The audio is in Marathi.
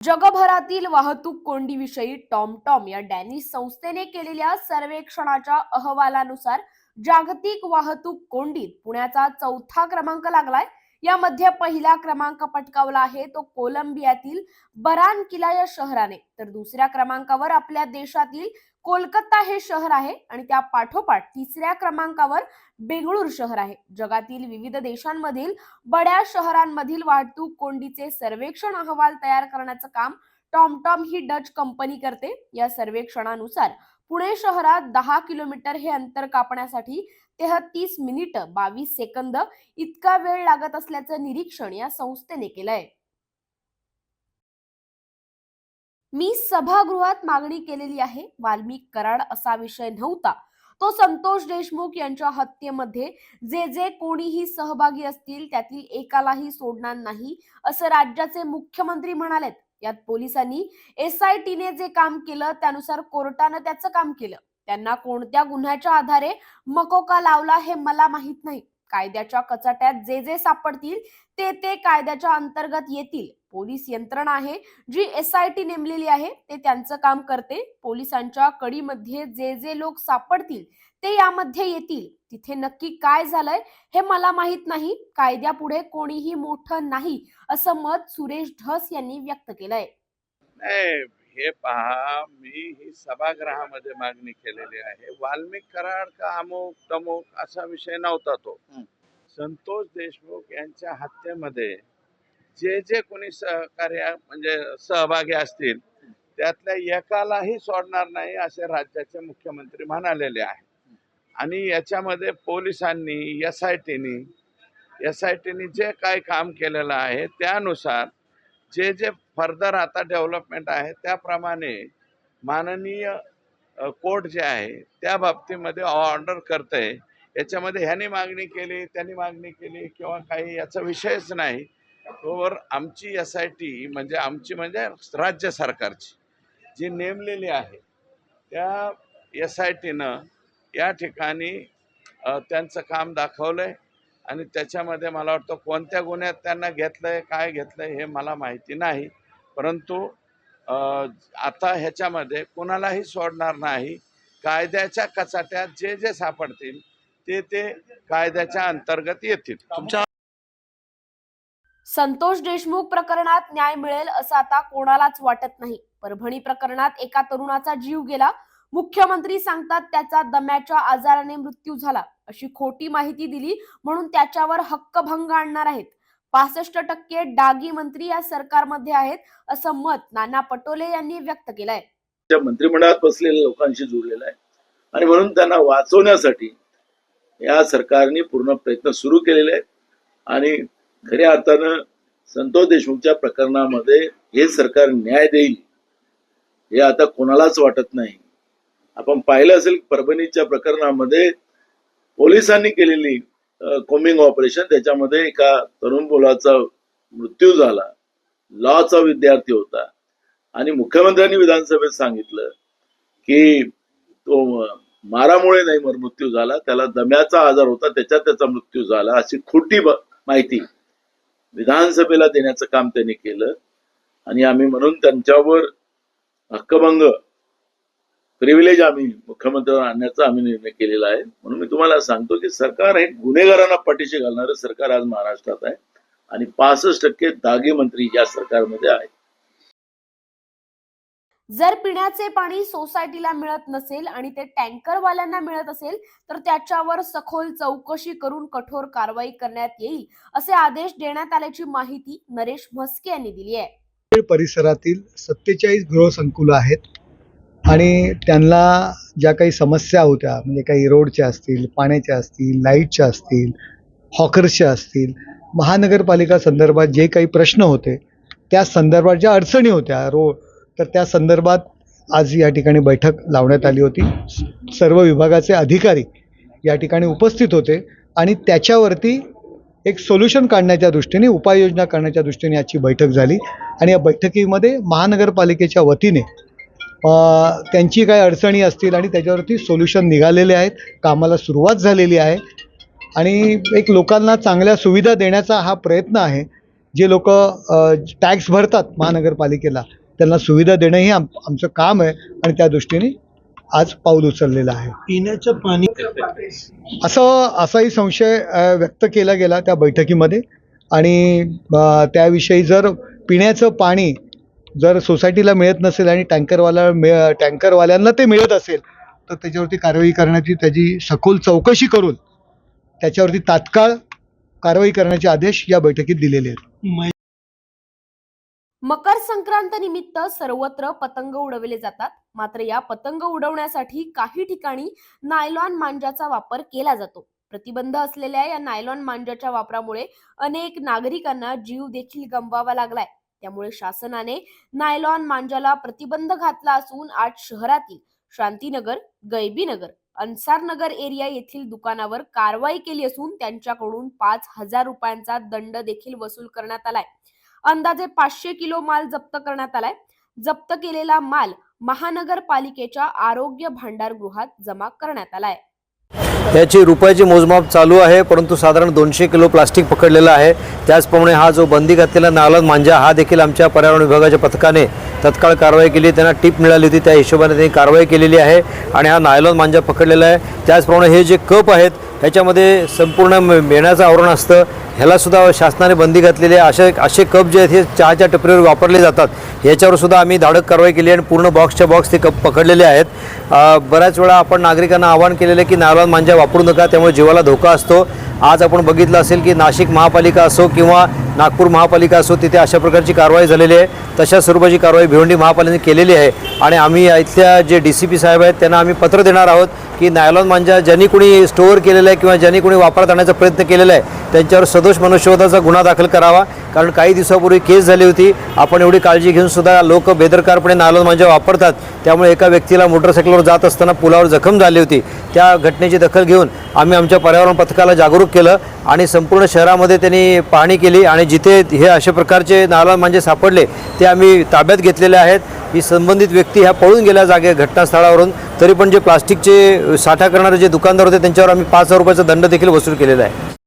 जगभरातील वाहतूक कोंडीविषयी टॉमटॉम या डॅनिश संस्थेने केलेल्या सर्वेक्षणाच्या अहवालानुसार जागतिक वाहतूक कोंडीत पुण्याचा चौथा क्रमांक लागलाय. यामध्ये पहिला क्रमांक पटकावला आहे तो कोलंबियातील बरान किला या शहराने. तर दुसऱ्या क्रमांकावर आपल्या देशातील कोलकाता हे शहर आहे आणि त्या पाठोपाठ तिसऱ्या क्रमांकावर बेंगळूर शहर आहे. जगातील विविध देशांमधील बड्या शहरांमधील वाहतूक कोंडीचे सर्वेक्षण अहवाल तयार करण्याचं काम टॉमटॉम ही डच कंपनी करते. या सर्वेक्षणानुसार पुणे शहरात दहा किलोमीटर हे अंतर कापण्यासाठी तेहतीस मिनिटं बावीस सेकंद इतका वेळ लागत असल्याचं निरीक्षण या संस्थेने केलंय. मी सभागृहात मागणी केलेली आहे. वाल्मिक कराड असा विषय नव्हता. तो संतोष देशमुख यांच्या हत्येमध्ये जे जे कोणीही सहभागी असतील त्यातील एकालाही सोडणार नाही असं राज्याचे मुख्यमंत्री म्हणालेत. यात पोलिसांनी एस आय टीने जे काम केलं त्यानुसार कोर्टानं त्याचं काम केलं. त्यांना कोणत्या गुन्ह्याच्या आधारे मकोका लावला हे मला माहीत नाही. कायद्याच्या कचाट्यात जे जे सापडतील ते ते कायद्याच्या अंतर्गत येतील. पोलीस यंत्रणा आहे जी एस आय टी नेमलेली आहे ते त्यांचं काम करते. पोलिसांच्या कडीमध्ये जे जे लोक सापडतील ते यामध्ये येतील. तिथे नक्की काय झालंय हे मला माहीत नाही. कायद्यापुढे कोणीही मोठं नाही असं मत सुरेश धस यांनी व्यक्त केलंय. हे पहा मी ही सभागृहामध्ये मागणी केलेली आहे. वाल्मिक कराड का अमुक तमुक असा विषय नव्हता तो. संतोष देशमुख यांच्या हत्येमध्ये जे जे कोणी सहकार्य म्हणजे सहभागी असतील त्यातल्या एकालाही सोडणार नाही असे राज्याचे मुख्यमंत्री म्हणालेले आहे आणि याच्यामध्ये पोलिसांनी एस आय टीनी एस आय टीनी जे काय काम केलेलं आहे त्यानुसार जे जे फर्दर आता डेव्हलपमेंट आहे. त्याप्रमाणे माननीय कोर्ट जे आहे त्या बाबतीमध्ये ऑर्डर आहे याच्यामध्ये ह्याने मागणी केली त्यांनी मागणी केली किंवा काही याचा विषयच नाही. तोवर आमची एस आय टी म्हणजे आमची म्हणजे राज्य सरकारची जी नेमलेली आहे त्या एस आय टीनं या ठिकाणी त्यांचं काम दाखवलं आहे आणि त्याच्यामध्ये मला वाटतं कोणत्या गुन्ह्यात त्यांना घेतलं आहे काय घेतलं आहे हे मला माहिती नाही. परंतु आता ह्याच्यामध्ये कुणालाही सोडणार नाही. कायद्याच्या कचाट्यात जे जे सापडतील ते ते कायद्याच्या अंतर्गत येतील. तुमच्या संतोष देशमुख प्रकरणात न्याय मिळेल असं आता कोणालाच वाटत नाही. परभणी प्रकरणात एका तरुणाचा जीव गेला. मुख्यमंत्री सांगतात त्याचा दम्याच्या आजाराने मृत्यू झाला. अशी खोटी माहिती दिली म्हणून त्याच्यावर हक्कभंग आणणार आहेत. पासष्ट टक्के डागी मंत्री या सरकारमध्ये आहेत असं मत नाना पटोले यांनी व्यक्त केलंय. मंत्रिमंडळात बसलेल्या लोकांशी जुळलेला आहे. आणि म्हणून त्यांना वाचवण्यासाठी या सरकारने पूर्ण प्रयत्न सुरू केलेले आहेत. आणि खऱ्या अर्थानं संतोष देशमुखच्या प्रकरणामध्ये हे सरकार न्याय देईल हे आता कोणालाच वाटत नाही. आपण पाहिलं असेल परभणीच्या प्रकरणामध्ये पोलिसांनी केलेली कोमिंग ऑपरेशन त्याच्यामध्ये एका तरुण मुलाचा मृत्यू झाला. लॉचा विद्यार्थी होता. आणि मुख्यमंत्र्यांनी विधानसभेत सांगितलं की तो मारामुळे नाही मर मृत्यू झाला. त्याला दम्याचा आजार होता त्याच्यात त्याचा मृत्यू झाला अशी खोटी माहिती विधानसभेला देण्याचं काम त्यांनी केलं. आणि आम्ही म्हणून त्यांच्यावर हक्कभंग प्रिव्हिलेज आम्ही मुख्यमंत्र्यांना आणण्याचा आम्ही निर्णय केलेला आहे. म्हणून मी तुम्हाला सांगतो की सरकार हे गुन्हेगारांना पाठीशी घालणारं सरकार आज महाराष्ट्रात आहे. आणि पासष्ट टक्के दागे मंत्री या सरकारमध्ये आहेत. जर पिण्याचे पाणी सोसायटीला मिळत नसेल आणि ते टँकरवाल्यांना मिळत असेल तर त्याच्यावर सखोल चौकशी करून कठोर कारवाई करण्यात येईल असे आदेश देण्यात आल्याची माहिती नरेश म्हस्के यांनी दिली आहे. परिसरातील सत्तेचाळीस गृहसंकुलं आहेत. आणि त्यांना ज्या काही समस्या होत्या म्हणजे काही रोडच्या असतील पाण्याच्या असतील लाईटच्या असतील हॉकर्सच्या असतील महानगरपालिका संदर्भात जे काही प्रश्न होते त्या संदर्भात ज्या अडचणी होत्या रो तर त्या संदर्भात आज या ठिकाणी बैठक लावण्यात आली होती. सर्व विभागाचे अधिकारी या ठिकाणी उपस्थित होते आणि त्याच्यावरती एक सोल्युशन काढण्याच्या दृष्टीने उपाययोजना करण्याच्या दृष्टीने आजची बैठक झाली. आणि या बैठकीमध्ये महानगरपालिकेच्या वतीने त्यांची काही अडचणी असतील आणि त्याच्यावरती सोल्युशन निघालेले आहेत. कामाला सुरुवात झालेली आहे. आणि एक लोकांना चांगल्या सुविधा देण्याचा हा प्रयत्न आहे. जे लोक टॅक्स भरतात महानगरपालिकेला त्यांना सुविधा देणं हे आम आमचं काम आहे. आणि त्या दृष्टीने आज पाऊल उचललेलं आहे. पिण्याचं पाणी असं असाही संशय व्यक्त केला गेला त्या बैठकीमध्ये. आणि त्याविषयी जर पिण्याचं पाणी जर सोसायटीला मिळत नसेल आणि टँकरवाला मिळ टँकरवाल्यांना ते मिळत असेल तर त्याच्यावरती कारवाई करण्याची त्याची सखोल चौकशी करून त्याच्यावरती तात्काळ कारवाई करण्याचे आदेश या बैठकीत दिलेले आहेत. मकर संक्रांत निमित्त सर्वत्र पतंग उडवले जातात. मात्र या पतंग उडवण्यासाठी काही ठिकाणी नायलॉन मांजाचा वापर केला जातो. प्रतिबंध असलेल्या या नायलॉन मांजाच्या वापरामुळे अनेक नागरिकांना जीव देखील गमवावा लागलाय. त्यामुळे शासनाने नायलॉन मांजाला प्रतिबंध घातला असून आज शहरातील शांतीनगर गैबीनगर अन्सारनगर एरिया येथील दुकानावर कारवाई केली असून त्यांच्याकडून पाच हजार रुपयांचा दंड देखील वसूल करण्यात आलाय. अंदाजे पाचशे किलो माल जप्त करण्यात आलाय. जप्त केलेला माल महानगरपालिकेच्या आरोग्य भांडार गृहात जमा करण्यात आलाय. याची रुपयाची मोजमाप चालू आहे परंतु साधारण दोनशे किलो प्लास्टिक पकडलेलं आहे. त्याचप्रमाणे हा जो बंदी घातलेला नालन मांजा हा देखील आमच्या पर्यावरण विभागाच्या पथकाने तत्काळ कारवाई केली. त्यांना टीप मिळाली होती त्या हिशोबाने त्यांनी कारवाई केलेली आहे आणि हा नायलॉन मांजा पकडलेला आहे. त्याचप्रमाणे हे जे कप आहेत ह्याच्यामध्ये संपूर्ण मे- मेणाचं आवरण असतं. ह्याला सुद्धा शासनाने बंदी घातलेली आहे. असे असे कप जे आहेत हे चहाच्या टपरीवर वापरले जातात. याच्यावर सुद्धा आम्ही धाडक कारवाई केली आणि पूर्ण बॉक्सच्या बॉक्स ते कप पकडलेले आहेत. बऱ्याच वेळा आपण नागरिकांना आवाहन केलेलं आहे की नारळ मांजा वापरू नका त्यामुळे जीवाला धोका असतो. आज आपण बघितलं असेल की नाशिक महापालिका असो किंवा नागपूर महापालिका असो तिथे अशा प्रकारची कारवाई झालेली आहे. तशा स्वरूपाची कारवाई भिवंडी महापालिकेने केलेली आहे. आणि आम्ही इथल्या जे डी सी पी साहेब आहेत त्यांना आम्ही पत्र देणार आहोत की नायलॉन मांजा ज्यांनी कुणी स्टोअर केलेलं आहे किंवा ज्यांनी कुणी वापरात आणण्याचा प्रयत्न केलेला आहे त्यांच्यावर सदोष मनुष्यवधाचा गुन्हा दाखल करावा. कारण काही दिवसापूर्वी केस झाली होती. आपण एवढी काळजी घेऊन सुद्धा लोक बेदरकारपणे नायलॉन मांजा वापरतात. त्यामुळे एका व्यक्तीला मोटरसायकलवर जात असताना पुलावर जखम झाली होती. त्या घटनेची दखल घेऊन आम्ही आमच्या पर्यावरण पथकाला जागरूक केलं आणि संपूर्ण शहरामध्ये त्यांनी पाहणी केली आणि जिथे हे अशा प्रकारचे नायलॉन मांजे सापडले ते आम्ही ताब्यात घेतलेले आहेत. ही संबंधित व्यक्ती ह्या पळून गेल्या जागे घटनास्थळावरून. तरी पण जे प्लास्टिकचे साठा करणारे जे दुकानदार होते त्यांच्यावर आम्ही पाच हजार रुपयाचा दंड देखील वसूल केलेला आहे.